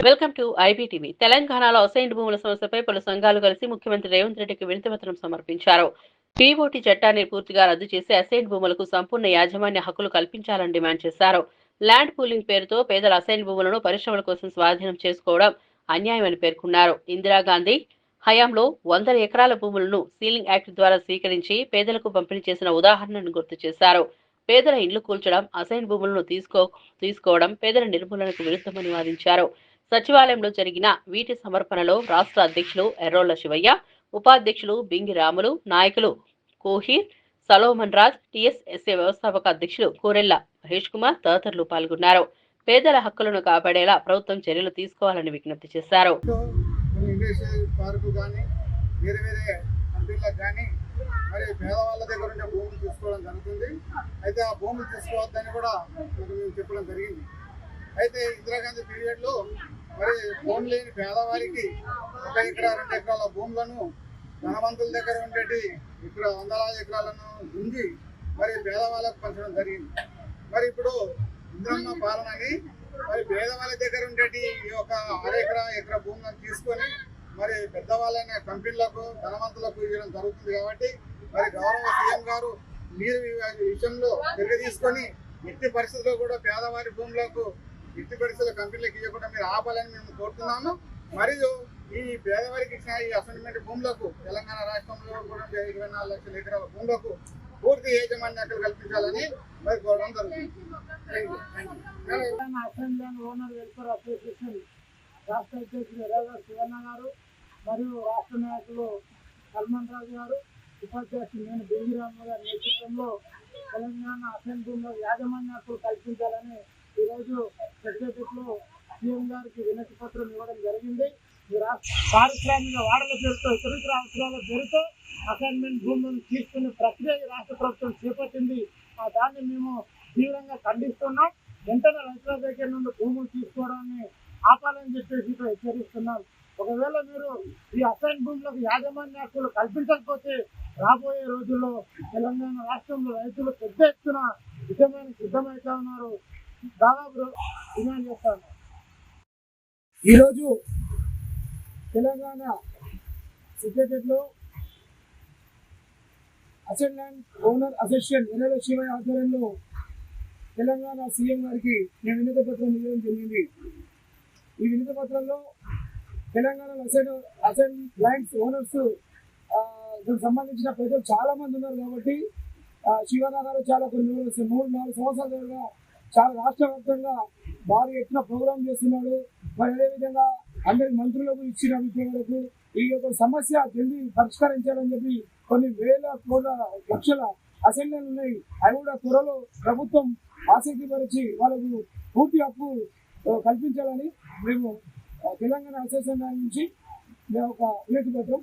Welcome to IBTV. తెలంగాణలో assigned భూముల సమస్యపై పలు సంఘాలు కలిసి ముఖ్యమంత్రి రేవంత్ రెడ్డికి వినతిపత్రం సమర్పించారు. పీఓటీ చట్టాన్ని పూర్తిగా రద్దు చేసి అసైన్డ్ భూములకు సంపూర్ణ యాజమాన్య హక్కులు కల్పించాలని డిమాండ్ చేశారు. ల్యాండ్ పూలింగ్ పేరుతో పేదల అసైన్డ్ భూములను పరిశ్రమల కోసం స్వాధీనం చేసుకోవడం అన్యాయమని పేర్కొన్నారు. ఇందిరాగాంధీ హయాంలో వందల ఎకరాల భూములను సీలింగ్ యాక్ట్ ద్వారా స్వీకరించి పేదలకు పంపిణీ చేసిన ఉదాహరణను గుర్తు చేశారు. పేదల ఇండ్లు కూల్చడం అసైన్ భూములను తీసుకో తీసుకోవడం పేదల నిర్మూలనకు విరుద్ధమని వాదించారు. సచివాలయంలో జరిగిన వీటి సమర్పణలో రాష్ట్ర అధ్యక్షులు ఎర్రోళ్ళ శివయ్య ఉపాధ్యక్షులు బింగి రాములు నాయకులు కోహీర్ సలోమన్ రాజ్ టీఎస్ఎస్ఏ వ్యవస్థాపక అధ్యక్షులు కోరెల్ల మహేష్ కుమార్ తదితరులు పాల్గొన్నారు. పేదల హక్కులను కాపాడేలా ప్రభుత్వం చర్యలు తీసుకోవాలని విజ్ఞప్తి చేశారు. కొన్ని ఇండస్ట్రియల్ పార్కు మరి పేదవాళ్ళ దగ్గర ఉండే భూములు తీసుకోవడం జరుగుతుంది. అయితే ఆ భూములు తీసుకోవద్దని కూడా మరి మేము చెప్పడం జరిగింది. అయితే ఇందిరాగాంధీ పీరియడ్లో మరి భూమి లేని పేదవారికి ఒక ఎకరా రెండు ఎకరాల భూములను ధనవంతుల దగ్గర ఉండేటి ఇక్కడ వందలాది ఎకరాలను గుంజి మరి పేదవాళ్ళకు పంచడం జరిగింది. మరి ఇప్పుడు ఇంద్రమ్మ పాలనని మరి పేదవాళ్ళ దగ్గర ఉండేటి ఈ యొక్క అర ఎకరా ఎకరా భూములను తీసుకొని మరి పెద్దవాళ్ళైన కంపెనీలకు ధనవంతులకు ఇవ్వడం జరుగుతుంది కాబట్టి మరి గౌరవ సీఎం గారు మీరు విషయంలో తిరిగి తీసుకొని ఎట్టి పరిస్థితుల్లో కూడా పేదవారి భూములకు ఎట్టి పరిస్థితుల్లో కంపెనీలకు ఇవ్వకుండా మీరు ఆపాలని మేము కోరుతున్నాము. మరియు ఈ పేదవారికి ఇచ్చిన ఈ అసైన్మెంట్ భూములకు తెలంగాణ రాష్ట్రంలో కూడా ఇరవై నాలుగు లక్షల ఎకరాల భూములకు పూర్తి యాజమాన్య అక్కడ కల్పించాలని మరి కోరడం జరుగుతుంది. థ్యాంక్ యూ ఓనర్ రాష్ట్ర అధ్యక్షుడు ఎర్రగడ్డ శివన్న గారు మరియు రాష్ట్ర నాయకులు హల్మన్ రాజు గారు ఉపాధ్యక్షుడు నేను బెంగిరామ గారి నేతృత్వంలో తెలంగాణ అసెంబ్లీలో యాజమాన్య హక్కులు కల్పించాలని ఈరోజు సెక్రటరీలో సీఎం గారికి వినతి పత్రం ఇవ్వడం జరిగింది. రాష్ట్ర పారిశ్రామిక వాడల పేరుతో ఇతరితర అవసరాల పేరుతో అసైన్మెంట్ భూములను తీసుకునే ప్రక్రియ రాష్ట్ర ప్రభుత్వం చేపట్టింది. ఆ దాన్ని మేము తీవ్రంగా ఖండిస్తున్నాం. వెంటనే రైతుల దగ్గర నుండి భూములు తీసుకోవడాన్ని ఆపాలని చెప్పేసి హెచ్చరిస్తున్నాం. ఒకవేళ మీరు ఈ అసైన్ భూములకు యాజమాన్య హక్కులు కల్పించకపోతే రాబోయే రోజుల్లో తెలంగాణ రాష్ట్రంలో రైతులు పెద్ద ఎత్తున యుద్ధమైన సిద్ధమవుతా ఉన్నారు. దాదాపు డిమాండ్ చేస్తాను. ఈరోజు Telangana సెక్రటరీలో assigned land owner association N L ఆధ్వర్యంలో తెలంగాణ సీఎం గారికి నేను వినతి పత్రం ఇవ్వడం జరిగింది. ఈ వినతి పత్రంలో Telangana assigned assigned lands owners దీనికి సంబంధించిన ప్రజలు చాలా మంది ఉన్నారు కాబట్టి ఆ, గారు చాలా కొన్ని మూడు నాలుగు సంవత్సరాలుగా చాలా రాష్ట్ర వ్యాప్తంగా భారీ ఎత్తున ప్రోగ్రామ్ చేస్తున్నాడు. మరి అదేవిధంగా అందరి మంత్రులకు ఇచ్చిన వరకు ఈ యొక్క సమస్య జల్దీ పరిష్కరించాలని చెప్పి కొన్ని వేల కోట్ల లక్షల అసెంబ్లీలు ఉన్నాయి. అవి కూడా త్వరలో ప్రభుత్వం ఆసక్తి పరిచి వాళ్ళకు పూర్తి హక్కు కల్పించాలని మేము తెలంగాణ అసోసియేషన్ నుంచి మేము ఒక వినతి పత్రం